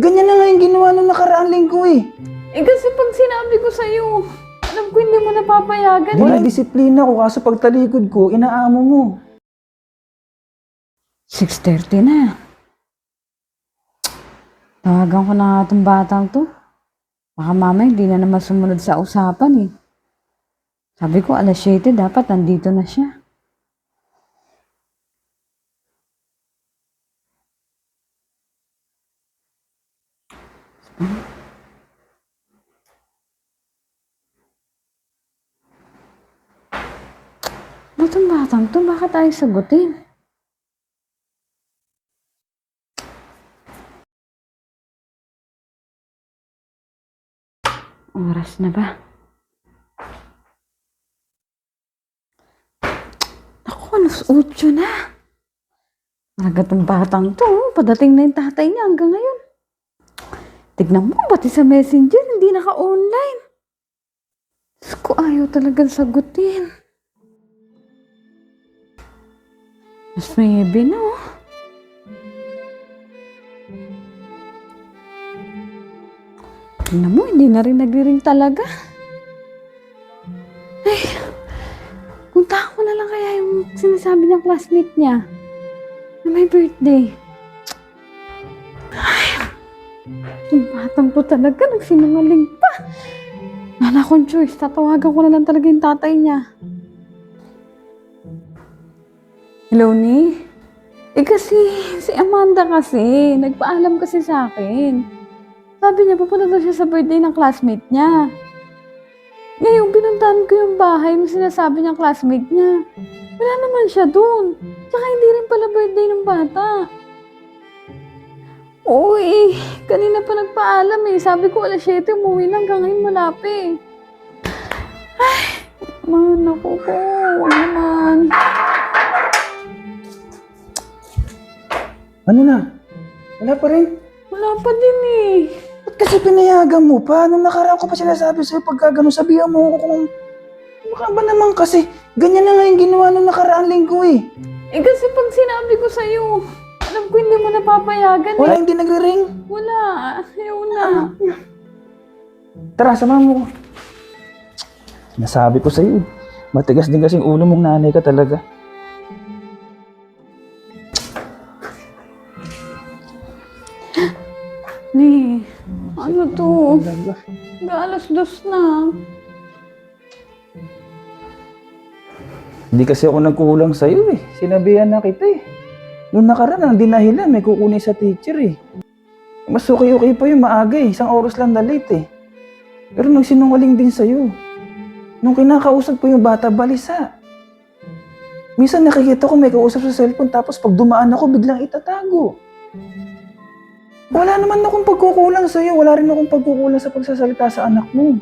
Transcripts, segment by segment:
Ganyan na nga yung ginawa nung nakaraang linggo eh. Eh kasi pag sinabi ko sa'yo, alam ko hindi mo napapayagan eh. Dinidisiplina ko kaso pagtalikod ko, inaamo mo. 6.30 na. Tawagan ko na nga itong batang to. Baka mamaya hindi na naman sumunod sa usapan eh. Sabi ko alas 7 dapat nandito na siya. Ano itong batang to? Bakit tayo sagutin? Oras na ba? Ako, alas 8 na. Malaga tong batang to. oh. Padating na yung tatay niya hanggang ngayon. Tignan mo, pati sa messenger, hindi naka-online. Diyos ko, ayaw talagang sagutin. Mas may na, oh. Tingnan mo, hindi na rin nagre-ring talaga. Ay, punta ko na lang kaya yung sinasabi ng classmate niya na may birthday. Ay, yung batang to talaga, nagsinungaling pa. Wala akong choice, tatawagan ko na lang talaga yung tatay niya. Ni? Eh kasi, si Amanda kasi, nagpaalam kasi sa akin. Sabi niya, pupunta daw siya sa birthday ng classmate niya. Ngayon, pinuntahan ko yung bahay ng sinasabi niyang classmate niya. Wala naman siya doon. Tsaka hindi rin pala birthday ng bata. Eh, kanina pa nagpaalam eh. Sabi ko alas 7, umuwi na hanggang ngayon malapit. Ay, man, ako po. Huwag naman. Ano na? Wala pa rin. Wala pa din eh. Ba't kasi pinayagan mo pa? Nung nakaraan ko pa sinasabi sa'yo pagka gano'n, sabihan mo ako kung... Baka ba naman kasi, ganyan na nga yung ginawa nung nakaraang linggo eh. Eh kasi pag sinabi ko sa'yo, alam ko hindi mo napapayagan Wala eh. hindi nagre-ring. Wala. Ayaw na. Tara, samahan mo ko. Nasabi ko sa'yo, matigas din kasing ulo mong nanay ka talaga. Ano to? Galas dos na. Hindi kasi ako nagkukulang sa'yo eh. Sinabihan na kita eh. Noong nakaraan, ang dinahilan, may kukunin sa teacher eh. Mas okay-okay pa yung maaga eh. Isang oras lang na late eh. Pero nagsinungaling din sa'yo. Nung kinakausap po yung bata, balisa. Minsan nakikita ko may kausap sa cellphone tapos pag dumaan ako, biglang itatago. Wala naman akong pagkukulang sa'yo. Wala rin akong pagkukulang sa pagsasalita sa anak mo.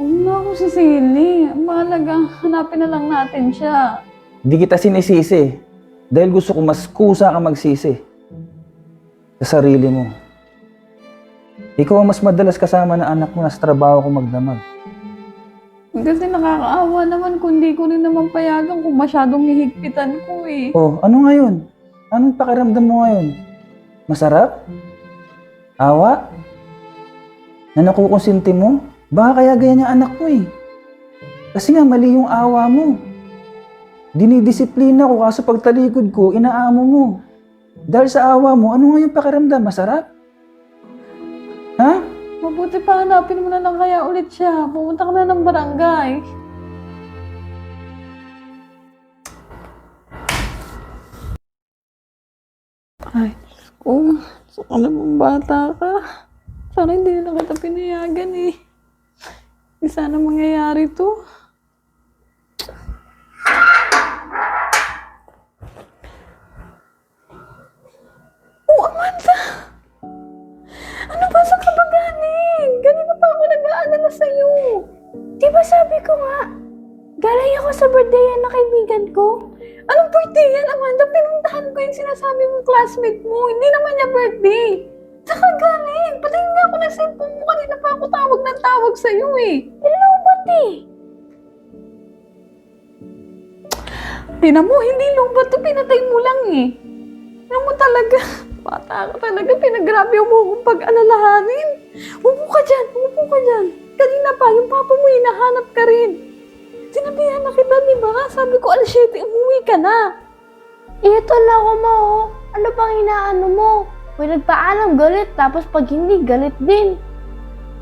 Huwag na ako sisili. Mahalaga, hanapin na lang natin siya. Hindi kita sinisisi. Dahil gusto ko mas kusa ka magsisi. Sa sarili mo. Ikaw ang mas madalas kasama na anak mo na sa trabaho ko magdamag. Kasi nakakaawa naman kung di ko rin naman payagan kung masyadong hihigpitan ko eh. Oh, ano ngayon? Anong pakiramdam mo ngayon? Masarap? Awa? Na nakukonsinti mo? Baka kaya ganyan yung anak mo eh. Kasi nga mali yung awa mo. Dinidisiplina ko kaso pagtalikod ko, inaamo mo. Dahil sa awa mo, ano nga yung pakiramdam? Masarap? Ha? Mabuti pa hanapin mo na lang kaya ulit siya. Pumunta ka na ng barangay. Ay, Diyos ko. Saka namang bata ka. Sana hindi na kita pinayagan eh. Hindi sana mangyayari to. Sa birthday yan ng kaibigan ko? Anong birthday yan, Amanda? Pinuntahan ko yung sinasabi mong classmate mo. Hindi naman niya birthday. Saka galing. Patayin nga ako ng cellphone mo. Kanina pa ako tawag ng tawag sa'yo eh. Nilobat eh. Tinan mo, hindi lubat to. Pinatay mo lang eh. Ano mo talaga? Bata ka talaga, pinagrabe mo akong pag-alalahanin. Upo ka dyan, upo ka dyan. Kanina pa, yung papa mo hinahanap ka rin. Sinabihan na kita, di ba? Sabi ko, alas 7, umuwi ka na. Ito lang ako ma oh. Ano pang inaano mo? May nagpaalam galit, tapos pag hindi, galit din.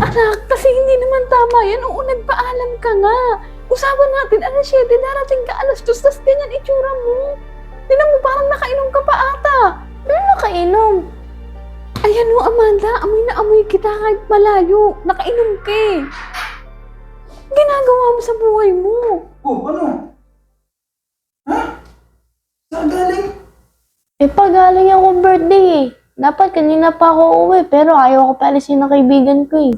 Anak, kasi hindi naman tama yan. Oo, nagpaalam ka nga. Usapan natin, alas 7, darating ka alas 2, tas ganyan itsura mo. Tinan mo, parang nakainom ka pa ata. Ano nakainom? Ayan o, Amanda, amoy na amoy kita kahit malayo. Nakainom ka eh. Ginagawa mo sa buhay mo. Oh, ano? Ha? Saan galing? Eh, pagaling ako birthday eh. Dapat kanina pa ako uwi, pero ayaw ko palisin ng kaibigan ko eh.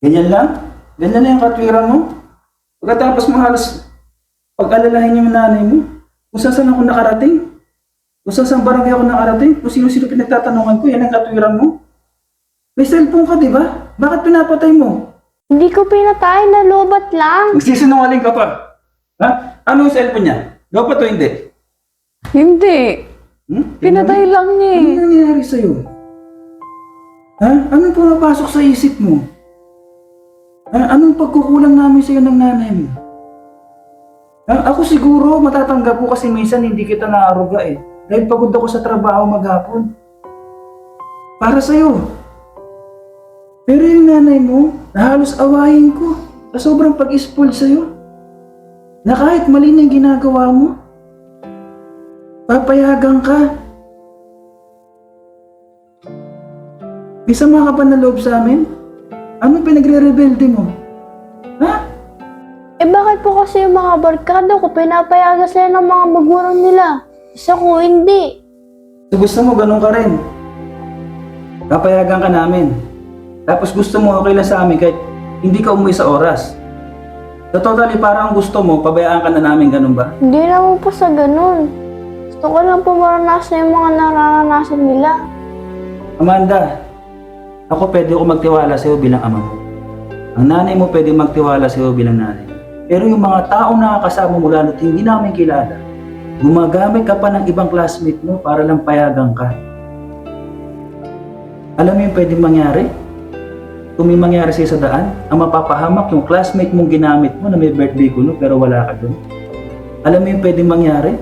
Ganyan lang? Ganyan na yung katwiran mo? Pagkatapos mo halos pag-alalahin yung nanay mo, kung saan ako nakarating, kung saan saan barangay ako nakarating, kung sino-sino pinagtatanungan ko, yan ang katwiran mo. May cellphone ka, di ba? Bakit pinapatay mo? Hindi ko pinatay, nalubat lang. Magsisinungaling ka pa. Ha? Ano yung cellphone niya? Gawa pa to hindi? Hindi. Hmm? Pinatay lang niya eh. Ano nangyayari sa'yo? Ha? Anong pumapasok sa isip mo? Ha? Anong pagkukulang namin sa'yo ng nanay mo? Ha? Ako siguro matatanggap ko kasi minsan hindi kita naaruga eh. Dahil pagod ako sa trabaho maghapon. Para sa'yo. Pero yung nanay mo, na halos awayin ko sa sobrang pag-spoil sa'yo. Na kahit mali na yung ginagawa mo, papayagan ka. May sama ka ba na loob sa amin? Anong pinagre-rebelde mo? Ha? Eh bakit po kasi yung mga barkada ko pinapayagan sila ng mga magulang nila? Isa ko hindi. So gusto mo ganun ka rin? Papayagan ka namin. Tapos gusto mo okay lang sa amin kahit hindi ka umuwi sa oras. So totally parang gusto mo, pabayaan ka na namin, ganun ba? Hindi naman po sa ganun. Gusto ko lang po maranasan yung mga nararanasan nila. Amanda, ako pwede ako magtiwala sa'yo bilang ama mo. Ang nanay mo pwede magtiwala sa'yo bilang nanay. Pero yung mga tao na kasama mo lalo't hindi namin kilala, gumagamit ka pa ng ibang classmate mo para lang payagan ka. Alam mo yung pwedeng mangyari? Kung may mangyari sa'yo sa daan, ang mapapahamak yung classmate mong ginamit mo na may birthday kuno pero wala ka dun. Alam mo yung pwedeng mangyari?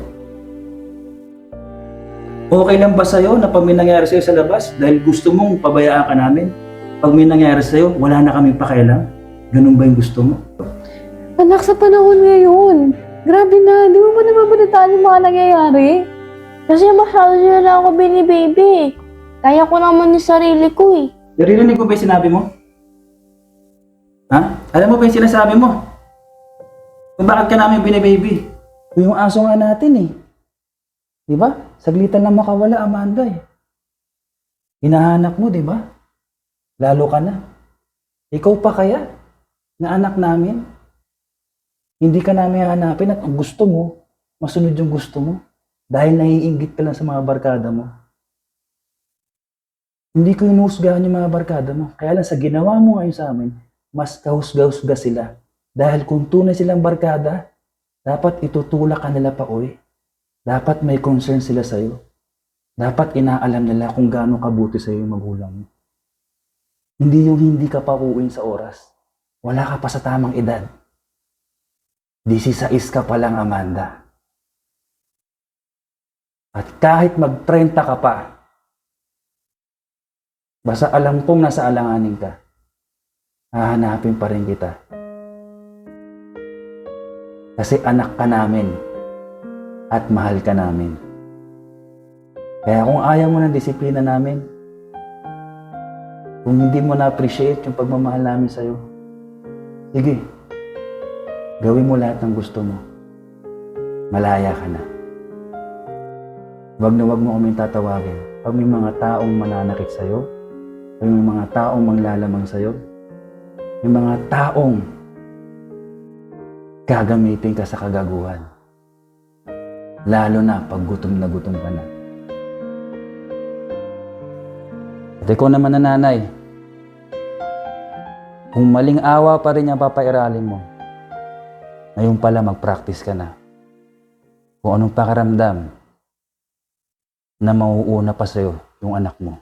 Okay lang ba sa'yo na pag may nangyari sa'yo sa labas dahil gusto mong pabayaan ka namin? Pag may nangyari sa'yo, wala na kaming pakialam? Ganun ba yung gusto mo? Anak, sa panahon ngayon. Grabe na, di mo ba nababalitaan yung mga nangyayari? Kasi masyado nila ako binibaby. Kaya ko naman yung sarili ko eh. Naririnig mo ba yung sinabi mo? Ha? Alam mo ba yung sinasabi mo? Kung bakit ka namin binibaby? Yung aso nga natin eh. Di ba? Saglitan lang makawala, Amanda eh. Hinahanap mo, di ba? Lalo ka na. Ikaw pa kaya? Na anak namin? Hindi ka namin hanapin at ang gusto mo, masunod yung gusto mo. Dahil naiinggit ka lang sa mga barkada mo. Hindi ko inuhusgahan yung mga barkada mo. Kaya lang sa ginawa mo ngayon sa amin, mas kahusga-husga sila. Dahil kung tunay silang barkada, dapat itutulak ka nila pa uwi. Dapat may concern sila sa'yo. Dapat inaalam nila kung gaano kabuti sa'yo yung magulang mo. Hindi yung hindi ka pa uuwin sa oras. Wala ka pa sa tamang edad. 16 ka pa lang, Amanda. At kahit mag-30 ka pa, basta alam kong nasa alanganin ka, hahanapin pa rin kita. Kasi anak ka namin at mahal ka namin. Kaya kung ayaw mo ng disiplina namin, kung hindi mo na-appreciate yung pagmamahal namin sa'yo, sige, gawin mo lahat ng gusto mo. Malaya ka na. Huwag na huwag mo kaming tatawagin. Pag may mga taong mananakit sa'yo, pag may mga taong manglalamang sa'yo, may mga taong gagamitin ka sa kagaguhan. Lalo na pag gutom na gutom ka na. At ikaw naman na nanay, kung maling awa pa rin yung papairalin mo, ngayon pala mag-practice ka na. Kung anong pakaramdam na mauuna pa sa'yo yung anak mo.